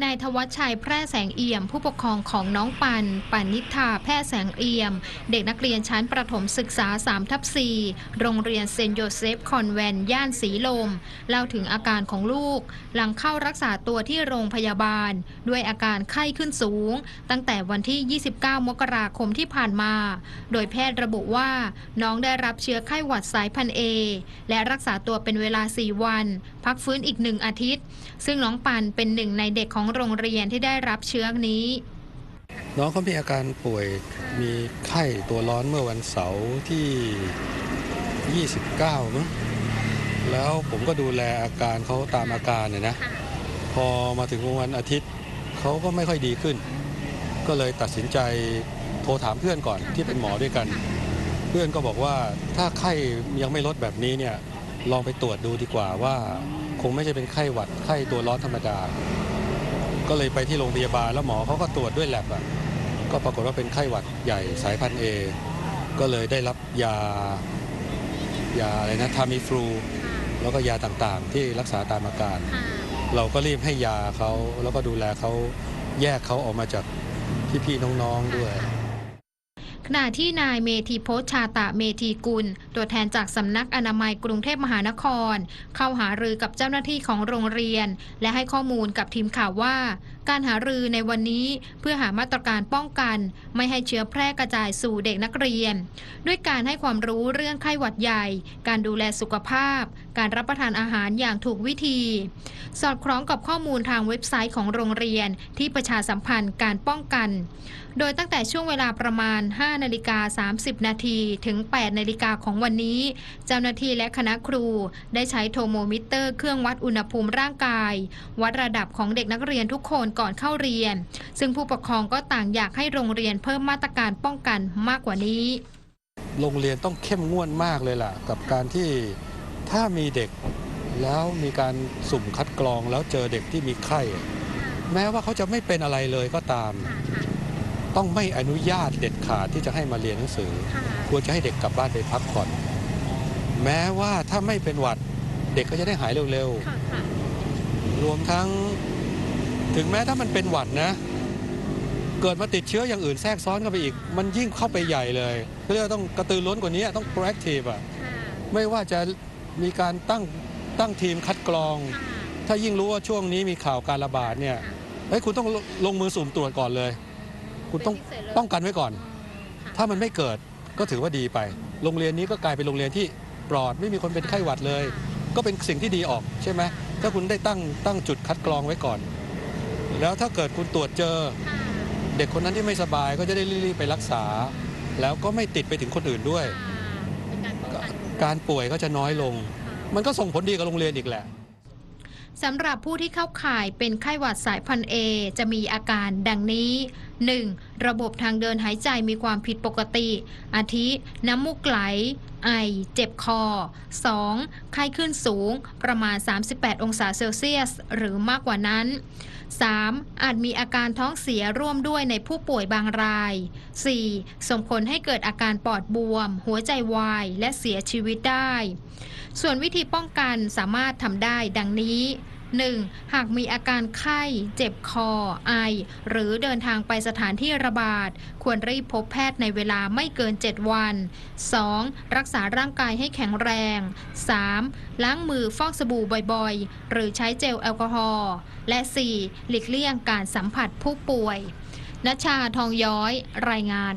นายธวัชชัยแพร่แสงเอี่ยม ผู้ปกครองของน้องปัน ปันนิธาแพร่แสงเอี่ยม เด็กนักเรียนชั้นประถมศึกษา3ทับ4โรงเรียนเซนโยเซฟคอนแวนย่านสีลม เล่าถึงอาการของลูก หลังเข้ารักษาตัวที่โรงพยาบาล ด้วยอาการไข้ขึ้นสูง ตั้งแต่วันที่ 29 มกราคมที่ผ่านมา โดยแพทย์ระบุว่า น้องได้รับเชื้อไข้หวัดสายพันเอและรักษาตัวเป็นเวลา 4 วัน พักฟื้นอีกหนึ่งอาทิตย์ ซึ่งน้องปันเป็นหนึ่งในเด็กของโรงเรียนที่ได้รับเชื้อนี้ น้องเขามีอาการป่วยมีไข้ตัวร้อนเมื่อวันเสาร์ที่ 29มั้งแล้วผมก็ดูแลอาการเขาตามอาการเนี่ยนะพอมาถึงวันอาทิตย์เขาก็ไม่ค่อยดีขึ้น ก็เลยตัดสินใจโทรถามเพื่อนก่อนที่เป็นหมอด้วยกัน เพื่อนก็บอกว่าถ้าไข้ยังไม่ลดแบบนี้เนี่ยลองไปตรวจดูดีกว่าว่า คงไม่ใช่เป็นไข้หวัดไข้ตัวร้อนธรรมดา ก็เลยไปที่โรงพยาบาลแล้วหมอเขาก็ตรวจด้วยแลบอะก็ปรากฏว่าเป็นไข้หวัดใหญ่สายพันธุ์เอก็เลยได้รับยายาอะไรนะทามิฟลูแล้วก็ยาต่างๆ ที่รักษาตามอาการ เราก็รีบให้ยาเขาแล้วก็ดูแลเขาแยกเขาออกมาจากพี่ๆน้องๆด้วย ขณะที่นายเมธีโพชชาตะเมธีกุล ตัวแทนจากสำนักอนามัยกรุงเทพมหานคร เข้าหารือกับเจ้าหน้าที่ของโรงเรียน และให้ข้อมูลกับทีมข่าวว่า การหารือในวันนี้เพื่อหามาตรการป้องกัน ไม่ให้เชื้อแพร่กระจายสู่เด็กนักเรียน ด้วยการให้ความรู้เรื่องไข้หวัดใหญ่ การดูแลสุขภาพ การรับประทานอาหารอย่างถูกวิธี สอดคล้องกับข้อมูลทางเว็บไซต์ของโรงเรียนที่ประชาสัมพันธ์การป้องกัน โดยตั้งแต่ช่วงเวลาประมาณ5นาฬิกา30 นาทีถึง 8 นาฬิกาของวันนี้ เจ้าหน้าที่และคณะครูได้ใช้โทโมมิเตอร์เครื่องวัดอุณหภูมิร่างกาย วัดระดับของเด็กนักเรียนทุกคนก่อนเข้าเรียน ซึ่งผู้ปกครองก็ต่างอยากให้โรงเรียนเพิ่มมาตรการป้องกันมากกว่านี้ โรงเรียนต้องเข้มงวดมากเลยล่ะ กับการที่ถ้ามีเด็กแล้วมีการสุ่มคัดกรองแล้วเจอเด็กที่มีไข้แม้ว่าเขาจะไม่เป็นอะไรเลยก็ตาม ต้องไม่อนุญาตเด็ดขาดที่จะให้มาเรียนหนังสือ ควรจะให้เด็กกลับบ้านไปพักผ่อน แม้ว่าถ้าไม่เป็นหวัดเด็กก็จะได้หายเร็วๆ รวมทั้ง ถึงแม้ถ้ามันเป็นหวัดนะ เกิดมาติดเชื้ออย่างอื่นแทรกซ้อนเข้าไปอีก มันยิ่งเข้าไปใหญ่เลยเรียกว่าต้องกระตือร้นกว่านี้ต้อง proactive อะไม่ว่าจะมีการตั้งตั้งทีมคัดกรอง ถ้ายิ่งรู้ว่าช่วงนี้มีข่าวการระบาดเนี่ยเฮ้ยคุณต้องลลงมือสุ่มตรวจก่อนเลย คุณต้องเป็นพิเศษเลยป้องกันไว้ก่อน ถ้ามันไม่เกิดก็ถือว่าดีไป โรงเรียนนี้ก็กลายเป็นโรงเรียนที่ปลอดไม่มีคนเป็นไข้หวัดเลย ก็เป็นสิ่งที่ดีออกใช่ไหมถ้าคุณได้ตั้งตั้งจุดคัดกรองไว้ก่อน แล้วถ้าเกิดคุณตรวจเจอ เด็กคนนั้นที่ไม่สบายก็จะได้รีบๆไปรักษา แล้วก็ไม่ติดไปถึงคนอื่นด้วย การป่วยก็จะน้อยลง มันก็ส่งผลดีกับโรงเรียนอีกแหละสำหรับผู้ที่เข้าข่ายเป็นไข้หวัดสายพันธุ์เอจะมีอาการดังนี้ 1. ระบบทางเดินหายใจมีความผิดปกติ อาทิ น้ำมูกไหล ไอ เจ็บคอ 2. ไข้ขึ้นสูงประมาณ 38 องศาเซลเซียส หรือมากกว่านั้น 3. อาจมีอาการท้องเสียร่วมด้วยในผู้ป่วยบางราย 4. ส่งผลให้เกิดอาการปอดบวม หัวใจวาย และเสียชีวิตได้ ส่วนวิธีป้องกันสามารถทำได้ดังนี้ 1. หากมีอาการไข้ เจ็บคอ ไอ หรือเดินทางไปสถานที่ระบาด ควรรีบพบแพทย์ในเวลาไม่เกิน 7 วัน 2. รักษาร่างกายให้แข็งแรง 3. ล้างมือฟอกสบู่บ่อยๆ หรือใช้เจลแอลกอฮอล์ และ 4. หลีกเลี่ยงการสัมผัสผู้ป่วยนชาทองย้อยรายงาน